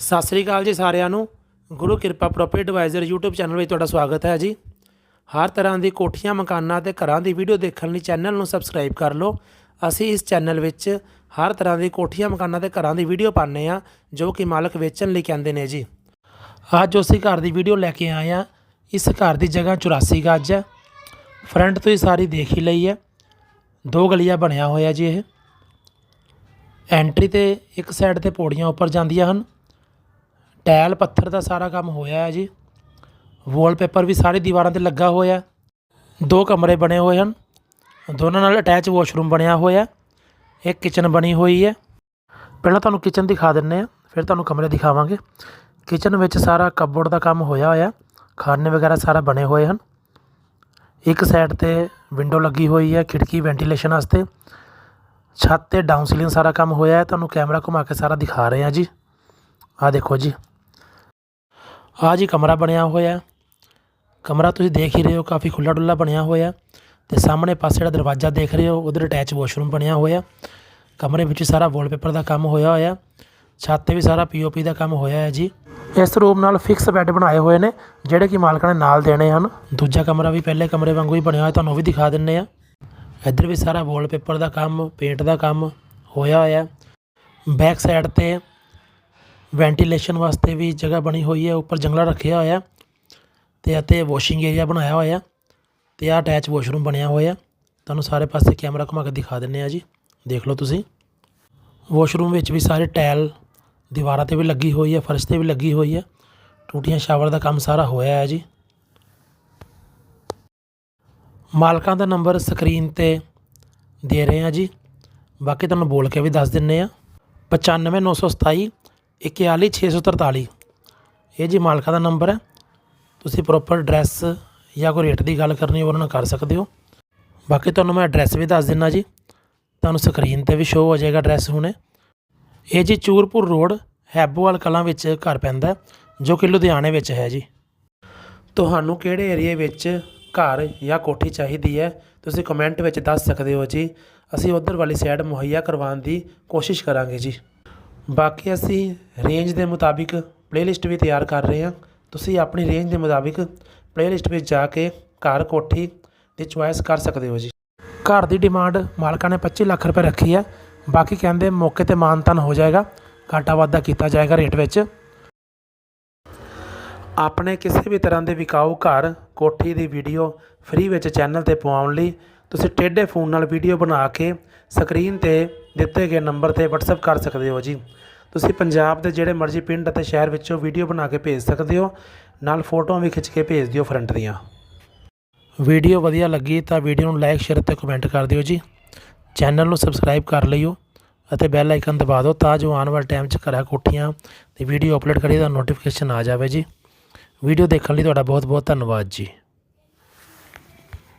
ਸਤਿ ਸ੍ਰੀ ਅਕਾਲ ਜੀ ਸਾਰਿਆਂ ਨੂੰ। ਗੁਰੂ ਕਿਰਪਾ ਪ੍ਰੋਪਰਟੀ ਐਡਵਾਈਜ਼ਰ YouTube ਚੈਨਲ ਵਿੱਚ ਤੁਹਾਡਾ ਸਵਾਗਤ ਹੈ ਜੀ। ਹਰ ਤਰ੍ਹਾਂ ਦੀ ਕੋਠੀਆਂ, ਮਕਾਨਾਂ ਤੇ ਘਰਾਂ ਦੀ ਵੀਡੀਓ ਦੇਖਣ ਲਈ ਚੈਨਲ ਨੂੰ ਸਬਸਕ੍ਰਾਈਬ ਕਰ ਲਓ। ਅਸੀਂ ਇਸ ਚੈਨਲ ਵਿੱਚ ਹਰ ਤਰ੍ਹਾਂ ਦੀ ਕੋਠੀਆਂ, ਮਕਾਨਾਂ ਤੇ ਘਰਾਂ ਦੀ ਵੀਡੀਓ ਪਾਉਂਦੇ ਆ ਜੋ ਕਿ ਮਾਲਕ ਵੇਚਣ ਲਈ ਕਹਿੰਦੇ ਨੇ ਜੀ। ਅੱਜ ਅਸੀਂ ਘਰ ਦੀ ਵੀਡੀਓ ਲੈ ਕੇ ਆਏ ਆ ਇਸ ਘਰ ਦੀ ਜਗ੍ਹਾ 84 ਗੱਜ ਹੈ। ਫਰੰਟ ਤੋਂ ਹੀ ਸਾਰੀ ਦੇਖ ਹੀ ਲਈ ਹੈ। ਦੋ ਗਲੀਆਂ ਬਣਿਆ ਹੋਇਆ ਜੀ ਇਹ। ਐਂਟਰੀ ਤੇ ਇੱਕ ਸਾਈਡ ਤੇ ਪੌੜੀਆਂ ਉੱਪਰ ਜਾਂਦੀਆਂ ਹਨ। ਟਾਇਲ ਪੱਥਰ ਦਾ ਸਾਰਾ ਕੰਮ ਹੋਇਆ ਹੈ ਜੀ। ਵਾਲਪੇਪਰ ਵੀ ਸਾਰੀ ਦੀਵਾਰਾਂ ਤੇ ਲੱਗਾ ਹੋਇਆ ਹੈ। ਦੋ ਕਮਰੇ ਬਣੇ ਹੋਏ ਹਨ। ਦੋਨਾਂ ਨਾਲ ਅਟੈਚ ਵਾਸ਼ਰੂਮ ਬਣਿਆ ਹੋਇਆ ਹੈ। ਇੱਕ ਕਿਚਨ ਬਣੀ ਹੋਈ ਹੈ। ਪਹਿਲਾਂ ਤੁਹਾਨੂੰ ਕਿਚਨ ਦਿਖਾ ਦਿੰਨੇ ਆ ਫਿਰ ਤੁਹਾਨੂੰ ਕਮਰੇ ਦਿਖਾਵਾਂਗੇ। ਕਿਚਨ ਵਿੱਚ ਸਾਰਾ ਕਬੋਰਡ ਦਾ ਕੰਮ ਹੋਇਆ ਹੋਇਆ ਖਾਨੇ ਵਗੈਰਾ ਸਾਰਾ ਬਣੇ ਹੋਏ ਹਨ। ਇੱਕ ਸਾਈਡ ਤੇ ਵਿੰਡੋ ਲੱਗੀ ਹੋਈ ਹੈ, ਖਿੜਕੀ ਵੈਂਟੀਲੇਸ਼ਨ ਵਾਸਤੇ। ਛੱਤ ਤੇ ਡਾਊਨ ਸੀਲਿੰਗ ਸਾਰਾ ਕੰਮ ਹੋਇਆ ਹੈ। ਤੁਹਾਨੂੰ ਕੈਮਰਾ ਘੁਮਾ ਕੇ ਸਾਰਾ ਦਿਖਾ ਰਹੇ ਹਾਂ ਜੀ। ਆਹ ਦੇਖੋ ਜੀ। ਆਹ ਜੀ ਕਮਰਾ ਬਣਿਆ ਹੋਇਆ। ਕਮਰਾ ਤੁਸੀਂ ਦੇਖ ਹੀ ਰਹੇ ਹੋ, ਕਾਫੀ ਖੁੱਲਾ ਡੁੱਲਾ ਬਣਿਆ ਹੋਇਆ। ਤੇ ਸਾਹਮਣੇ ਪਾਸੇ ਜਿਹੜਾ ਦਰਵਾਜ਼ਾ ਦੇਖ ਰਹੇ ਹੋ, ਉਧਰ ਅਟੈਚ ਵਾਸ਼ਰੂਮ ਬਣਿਆ ਹੋਇਆ। ਕਮਰੇ ਵਿੱਚ ਸਾਰਾ ਵਾਲਪੇਪਰ ਦਾ ਕੰਮ ਹੋਇਆ ਹੋਇਆ। ਛੱਤ ਤੇ ਵੀ ਸਾਰਾ ਪੀਓਪੀ ਦਾ ਕੰਮ ਹੋਇਆ ਹੈ ਜੀ। ਇਸ ਰੂਮ ਨਾਲ ਫਿਕਸ ਬੈੱਡ ਬਣਾਏ ਹੋਏ ਨੇ, ਜਿਹੜੇ ਕਿ ਮਾਲਕਾਂ ਨੇ ਨਾਲ ਦੇਣੇ ਹਨ। ਦੂਜਾ ਕਮਰਾ ਵੀ ਪਹਿਲੇ ਕਮਰੇ ਵਾਂਗੂ ਹੀ ਬਣਿਆ ਹੋਇਆ, ਤੁਹਾਨੂੰ ਉਹ ਵੀ ਦਿਖਾ ਦਿੰਨੇ ਆ ਇੱਧਰ ਵੀ ਸਾਰਾ ਵਾਲਪੇਪਰ ਦਾ ਕੰਮ ਪੇਂਟ ਦਾ ਕੰਮ ਹੋਇਆ ਹੋਇਆ। ਬੈਕ ਸਾਈਡ ਤੇ ਵੈਂਟੀਲੇਸ਼ਨ ਵਾਸਤੇ ਵੀ ਜਗ੍ਹਾ ਬਣੀ ਹੋਈ ਹੈ, ਉੱਪਰ ਜੰਗਲਾ ਰੱਖਿਆ ਹੋਇਆ। ਤੇ ਅਤੇ ਵਾਸ਼ਿੰਗ ਏਰੀਆ ਬਣਾਇਆ ਹੋਇਆ। ਤੇ ਆਹ ਅਟੈਚ ਵਾਸ਼ਰੂਮ ਬਣਿਆ ਹੋਇਆ। ਤੁਹਾਨੂੰ ਸਾਰੇ ਪਾਸੇ ਕੈਮਰਾ ਘੁਮਾ ਕੇ ਦਿਖਾ ਦਿੰਨੇ ਆ ਜੀ। ਦੇਖ ਲਓ ਤੁਸੀਂ। ਵਾਸ਼ਰੂਮ ਵਿੱਚ ਵੀ ਸਾਰੇ ਟਾਇਲ ਦੀਵਾਰਾਂ ਤੇ ਵੀ ਲੱਗੀ ਹੋਈ ਹੈ, ਫਰਸ਼ ਤੇ ਵੀ ਲੱਗੀ ਹੋਈ ਹੈ। ਟੂਟੀਆਂ ਸ਼ਾਵਰ ਦਾ ਕੰਮ ਸਾਰਾ ਹੋਇਆ ਹੈ ਜੀ। ਮਾਲਕਾਂ ਦਾ ਨੰਬਰ ਸਕਰੀਨ ਤੇ ਦੇ ਰਹੇ ਆ ਜੀ। ਬਾਕੀ ਤੁਹਾਨੂੰ ਬੋਲ ਕੇ ਵੀ ਦੱਸ ਦਿੰਨੇ ਆ 95927 41643 ਇਹ ਜੀ ਮਾਲਕਾ ਦਾ ਨੰਬਰ ਹੈ ਤੁਸੀਂ ਪ੍ਰੋਪਰ ਐਡਰੈਸ ਜਾਂ ਕੋਈ ਰੇਟ ਦੀ ਗੱਲ ਕਰਨੀ ਉਹਨਾਂ ਨਾਲ ਕਰ ਸਕਦੇ ਹੋ ਬਾਕੀ ਤੁਹਾਨੂੰ ਮੈਂ ਐਡਰੈਸ ਵੀ ਦੱਸ ਦਿੰਨਾ ਜੀ ਤੁਹਾਨੂੰ ਸਕਰੀਨ ਤੇ ਵੀ ਸ਼ੋਅ ਹੋ ਜਾਏਗਾ ਐਡਰੈਸ ਹੁਣੇ ਇਹ ਜੀ ਚੂਰਪੁਰ ਰੋਡ ਹੈਬੋਵਾਲ ਕਲਾਂ ਵਿੱਚ ਘਰ ਪੈਂਦਾ ਜੋ ਕਿ ਲੁਧਿਆਣੇ ਵਿੱਚ ਹੈ ਜੀ ਤੁਹਾਨੂੰ ਕਿਹੜੇ ਏਰੀਏ ਵਿੱਚ ਘਰ ਜਾਂ ਕੋਠੀ ਚਾਹੀਦੀ ਹੈ ਤੁਸੀਂ ਕਮੈਂਟ ਵਿੱਚ ਦੱਸ ਸਕਦੇ ਹੋ ਜੀ ਅਸੀਂ ਉਧਰ ਵਾਲੀ ਸਾਈਡ ਮੁਹੱਈਆ ਕਰਵਾਉਣ ਦੀ ਕੋਸ਼ਿਸ਼ ਕਰਾਂਗੇ ਜੀ ਬਾਕੀ ਅਸੀਂ ਰੇਂਜ ਦੇ ਮੁਤਾਬਿਕ ਪਲੇਲਿਸਟ ਵੀ ਤਿਆਰ ਕਰ ਰਹੇ ਹਾਂ। ਤੁਸੀਂ ਆਪਣੀ ਰੇਂਜ ਦੇ ਮੁਤਾਬਿਕ ਪਲੇਲਿਸਟ ਵਿੱਚ ਜਾ ਕੇ ਘਰ ਕੋਠੀ ਦੀ ਚੁਆਇਸ ਕਰ ਸਕਦੇ ਹੋ ਜੀ। ਘਰ ਦੀ ਡਿਮਾਂਡ ਮਾਲਕਾਂ ਨੇ 25 ਲੱਖ ਰੁਪਏ ਰੱਖੀ ਹੈ ਬਾਕੀ ਕਹਿੰਦੇ ਮੌਕੇ ਤੇ ਮਾਨਤਨ ਹੋ ਜਾਏਗਾ, ਘਾਟਾ ਵਾਧਾ ਕੀਤਾ ਜਾਏਗਾ ਰੇਟ ਵਿੱਚ। ਆਪਣੇ ਕਿਸੇ ਵੀ ਤਰ੍ਹਾਂ ਦੇ ਵਿਕਾਊ ਘਰ ਕੋਠੀ ਦੀ ਵੀਡੀਓ ਫ੍ਰੀ ਵਿੱਚ ਚੈਨਲ ਤੇ ਪਵਾਉਣ ਲਈ ਤੁਸੀਂ ਟੇਢੇ ਫੋਨ ਨਾਲ ਵੀਡੀਓ ਬਣਾ ਕੇ ਸਕਰੀਨ ਤੇ ਦਿੱਤੇ ਗਏ ਨੰਬਰ ਤੇ WhatsApp ਕਰ ਸਕਦੇ ਹੋ ਜੀ। ਤੁਸੀਂ ਪੰਜਾਬ ਦੇ ਜਿਹੜੇ ਮਰਜ਼ੀ ਪਿੰਡ ਅਤੇ ਸ਼ਹਿਰ ਵਿੱਚੋਂ ਵੀਡੀਓ ਬਣਾ ਕੇ ਭੇਜ ਸਕਦੇ ਹੋ, ਨਾਲ ਫੋਟੋਆਂ ਵੀ ਖਿੱਚ ਕੇ ਭੇਜ ਦਿਓ ਫਰੰਟ ਦੀਆਂ। ਵੀਡੀਓ ਵਧੀਆ ਲੱਗੀ ਤਾਂ ਵੀਡੀਓ ਨੂੰ ਲਾਈਕ, ਸ਼ੇਅਰ ਅਤੇ ਕਮੈਂਟ ਕਰ ਦਿਓ ਜੀ। ਚੈਨਲ ਨੂੰ ਸਬਸਕ੍ਰਾਈਬ ਕਰ ਲਈਓ ਅਤੇ ਬੈਲ ਆਈਕਨ ਦਬਾ ਦਿਓ ਤਾਂ ਜੋ ਆਉਣ ਵਾਲੇ ਟਾਈਮ 'ਚ ਘਰਾਂ ਕੋਠੀਆਂ ਤੇ ਵੀਡੀਓ ਅਪਲੋਡ ਕਰੀ ਤਾਂ ਨੋਟੀਫਿਕੇਸ਼ਨ ਆ ਜਾਵੇ ਜੀ। ਵੀਡੀਓ ਦੇਖਣ ਲਈ ਤੁਹਾਡਾ ਬਹੁਤ ਬਹੁਤ ਧੰਨਵਾਦ ਜੀ।